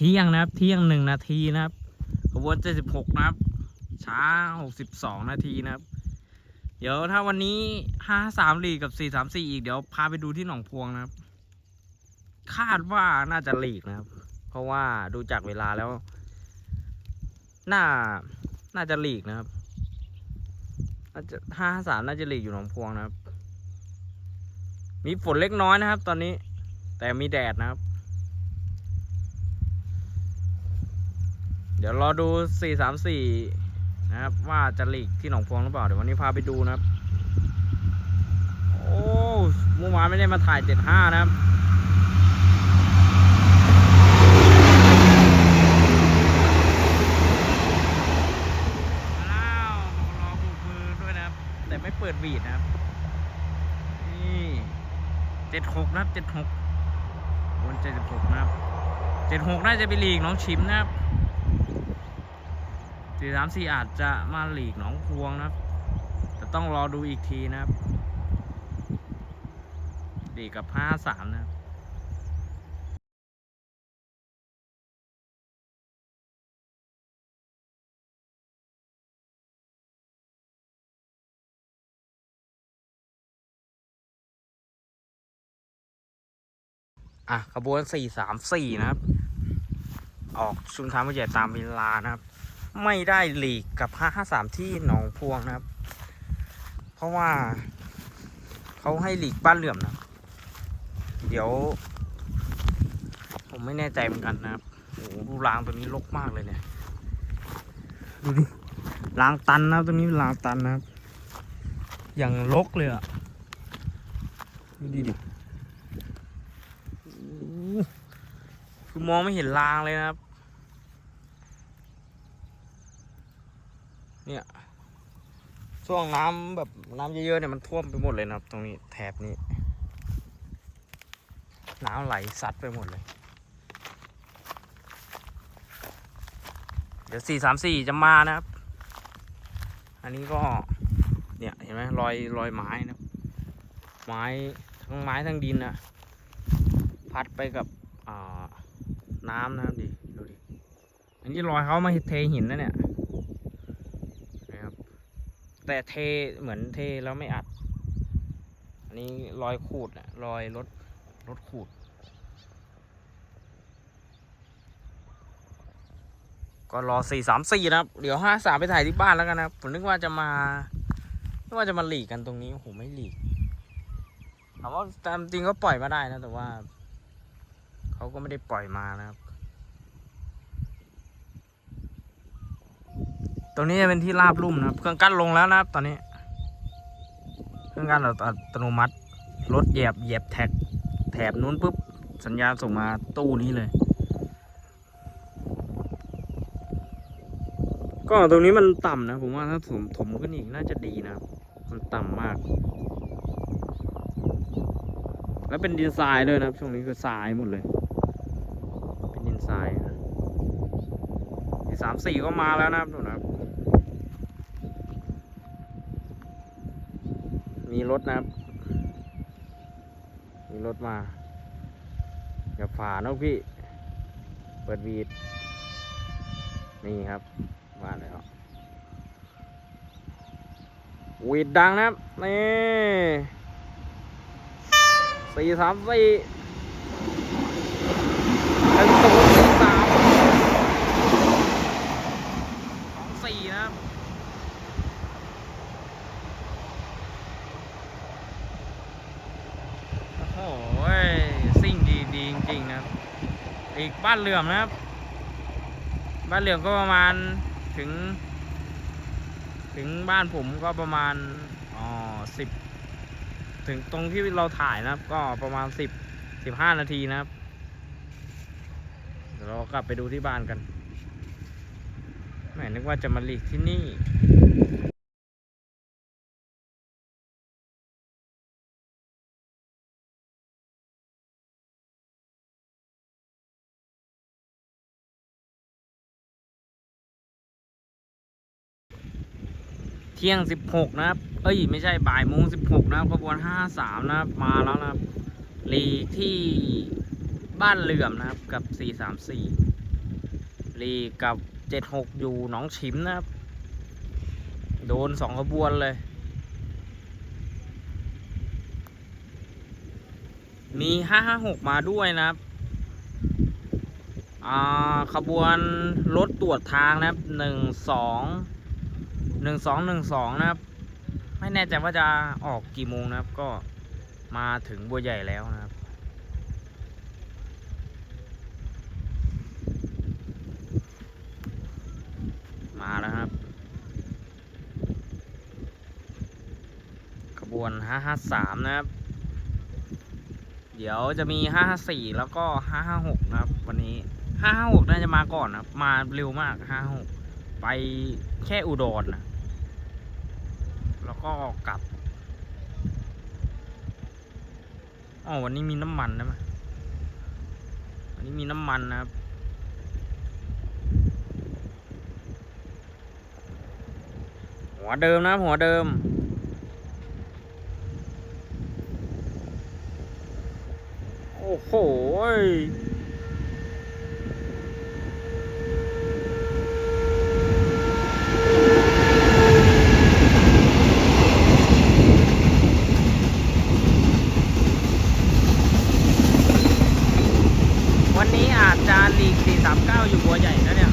เที่ยงนะครับ เที่ยงหนึ่งนาทีนะครับ ขบวนเจ็ดสิบหกนะครับ ช้าหกสิบสองนาทีนะครับ เดี๋ยวถ้าวันนี้ห้าสามลีกกับสี่สามสี่อีกเดี๋ยวพาไปดูที่หนองพวงนะครับ คาดว่าน่าจะลีกนะครับ เพราะว่าดูจากเวลาแล้ว น่า น่าจะลีกนะครับน่าจะห้าสามน่าจะลีกอยู่หนองพวงนะครับ มีฝนเล็กน้อยนะครับ ตอนนี้ แต่มีแดดนะครับ เดี๋ยวรอดู 434 นะครับ ว่าจะหลีกที่หนองพวงหรือเปล่า เดี๋ยววันนี้พาไปดูนะครับ โอ้เมื่อวานไม่ได้มาถ่าย 75 นะครับแล้วรอบุกมือด้วยนะแต่ไม่เปิดบีดนะครับ นี่เจ็ดหกนะครับเจ็ดหกบนเจ็ดหกนะครับเจ็ดหกน่าจะไปลีกน้องชิมนะครับ สี่สามสี่อาจจะมาหลีกหนองพวงนะครับ แต่ต้องรอดูอีกทีนะครับลีกกับห้าสามนะครับอะขบวนสี่สามสี่นะครับ ออกชุมทางผู้ใหญ่ตามเวลานะครับ ไม่ได้หลีกกับห้าห้าสามที่หนองพวงนะครับ เพราะว่าเขาให้หลีกบ้านเหลื่อมนะ เดี๋ยว ผมไม่แน่ใจเหมือนกันนะครับโอ้โหดูรางตัวนี้รกมากเลยเนี่ย ดูดิรางตันนะครับตัวนี้รางตันนะครับ อย่างรกเลยอะดูดิดิคือมองไม่เห็นรางเลยนะครับ เนี่ย ช่วงน้ำแบบน้ำเยอะๆเนี่ยมันท่วมไปหมดเลยนะครับ ตรงนี้แถบนี้ น้ำไหลซัดไปหมดเลย เดี๋ยวสี่สามสี่จะมานะครับ อันนี้ก็เนี่ยเห็นไหมรอยรอยไม้นะครับไม้ทั้งไม้ทั้งดินนะพัดไปกับน้ำนะครับดิดูดิอันนี้รอยเขามาเทหินนะเนี่ย แต่เทเหมือนเทแล้วไม่อัด อันนี้รอยขูดอะรอยรถรถขูด ก็รอสี่สามสี่นะครับ เดี๋ยวห้าสามไปถ่ายที่บ้านแล้วกันนะผมนึกว่าจะมานึกว่าจะมาหลีกกันตรงนี้โอ้โหไม่หลีกถามว่าตามจริงก็ปล่อยมาได้นะ แต่ว่า เขาก็ไม่ได้ปล่อยมานะครับ ตรงนี้จะเป็นที่ราบลุ่มนะครับ เครื่องกั้นลงแล้วนะครับ ตอนนี้ เครื่องกั้นอัตโนมัติ รถเหยียบเหยียบแท็ก แถบนู้นปุ๊บ สัญญาณส่งมาตู้นี้เลย ก็ตรงนี้มันต่ำนะ ผมว่าถ้าถมถมขึ้นอีกน่าจะดีนะครับ มันต่ำมาก แล้วเป็นดินทรายด้วยนะครับ ช่วงนี้คือทรายหมดเลย เป็นดินทรายนะสามสี่ก็มาแล้วนะครับดูนะครับ มีรถนะครับ มีรถมาอย่าฝ่านะพี่ เปิดวีด นี่ครับมาเลยครับวีดดังนะครับ นี่สี่สามสี่หนึ่งศูนย์สี่สามสองสี่นะครับ โอ้โหซิ่งดีดีจริงๆนะครับ อีกบ้านเหลื่อมนะครับ บ้านเหลื่อมก็ประมาณถึง ถึงบ้านผมก็ประมาณอ๋อสิบถึงตรงที่เราถ่ายนะครับ ก็ประมาณสิบสิบห้านาทีนะครับเรากลับไปดูที่บ้านกันแหมนึกว่าจะมาหลีกที่นี่ เที่ยงสิบหกนะครับ เอ้ย ไม่ใช่บ่ายโมงสิบหกนะครับขบวนห้าสามนะครับ มาแล้วนะครับลีกที่บ้านเหลื่อมนะครับ กับสี่สามสี่ลีกกับเจ็ดหกอยู่หนองฉิมนะครับ โดนสองขบวนเลย มีห้าห้าหกมาด้วยนะครับอ่าขบวนรถตรวจทางนะครับหนึ่งสอง หนึ่งสองหนึ่งสองนะครับ ไม่แน่ใจว่าจะออกกี่โมงนะครับ ก็มาถึงบัวใหญ่แล้วนะครับ มาแล้วครับ ขบวน 553 นะครับ เดี๋ยวจะมี 554 แล้วก็ 556 นะครับ วันนี้ 556 น่าจะมาก่อนนะครับ มาเร็วมาก 556 ไปแค่อุดรนะ แล้วก็กลับอ๋อวันนี้มีน้ำมันนะมั้ยวันนี้มีน้ำมันนะครับหัวเดิมนะหัวเดิม โอ้โหยวันนี้อาจจะลีก 439 อยู่บัวใหญ่นะเนี่ย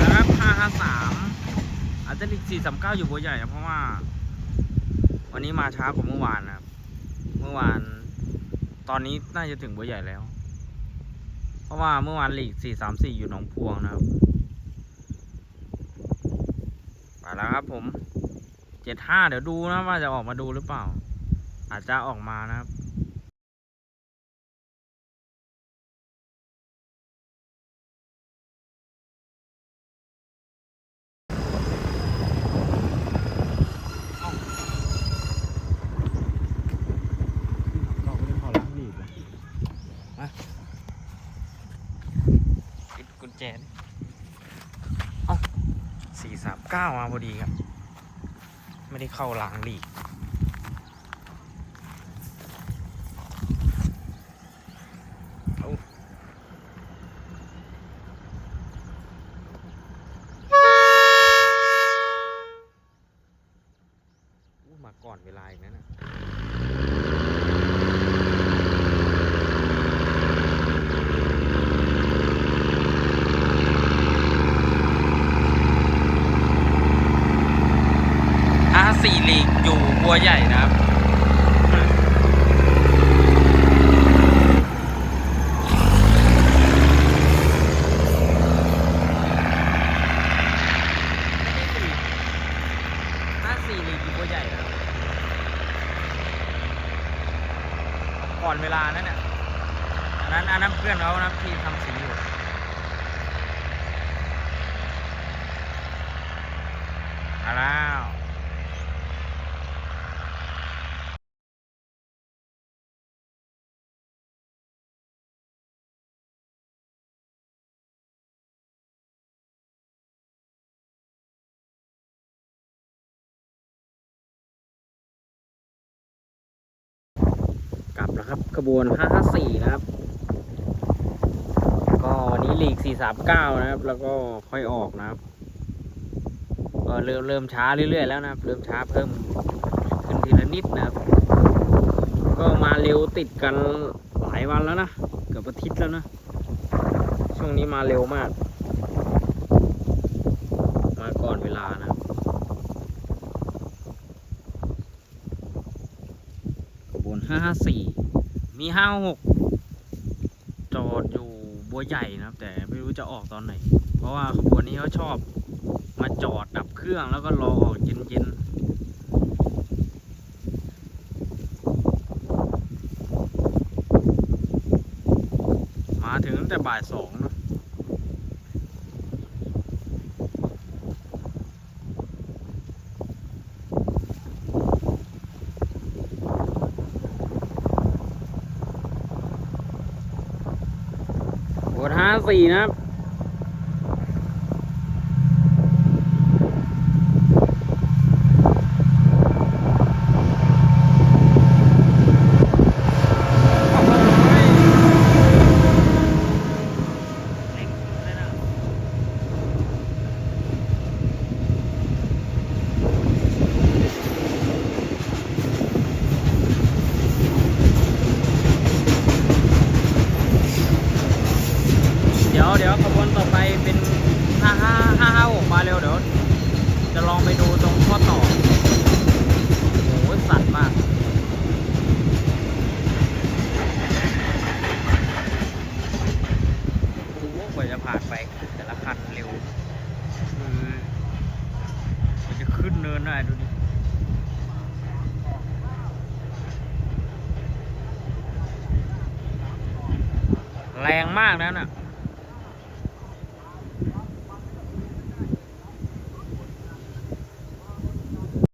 นะครับ553อาจจะลีก439 อยู่บัวใหญ่นะเพราะว่า วันนี้มาช้ากว่าเมื่อวานนะครับ เมื่อวาน ตอนนี้น่าจะถึงบัวใหญ่แล้ว เพราะว่าเมื่อวานลีก434 อยู่หนองพวงนะครับ ไปแล้วครับผม75เดี๋ยวดูนะว่าจะออกมาดูหรือเปล่า อาจจะออกมานะครับเราไม่ได้พอล้างหลีกเลยมาปิดกุญแจดิเอ้า สี่สามเก้ามาพอดีครับ ไม่ได้เข้าหล้างหลีกมาก่อนเวลาอีกนะน่ะ อาสี่ลีกอยู่ บัวใหญ่นะครับ ครับขบวน 554 นะครับ ก็วันนี้ลีก 439 นะครับ แล้วก็ค่อยออกนะครับก็เริ่มเริ่มช้าเรื่อยๆแล้วนะครับ เริ่มช้าเพิ่มขึ้นทีละนิดนะครับ ก็มาเร็วติดกันหลายวันแล้วนะ เกือบอาทิตย์แล้วนะ ช่วงนี้มาเร็วมาก มาก่อนเวลานะขบวน554 มีห้าหกจอดอยู่บัวใหญ่นะครับ แต่ไม่รู้จะออกตอนไหน เพราะว่าขบวนนี้เขาชอบมาจอดดับเครื่องแล้วก็รอออกเย็นๆาถึงตั้งแต่บ่ายสอง สี่นะครับ เดี๋ยวขบวนต่อไปเป็น5 5 5 5 6มาเร็วเดี๋ยว จะลองไปดูตรงข้อต่อ โอ้สัตว์มากกว่าจะผ่านไปแต่ละคันเร็วคือมันจะขึ้นเนินได้ดูดิแรงมากนะน่ะ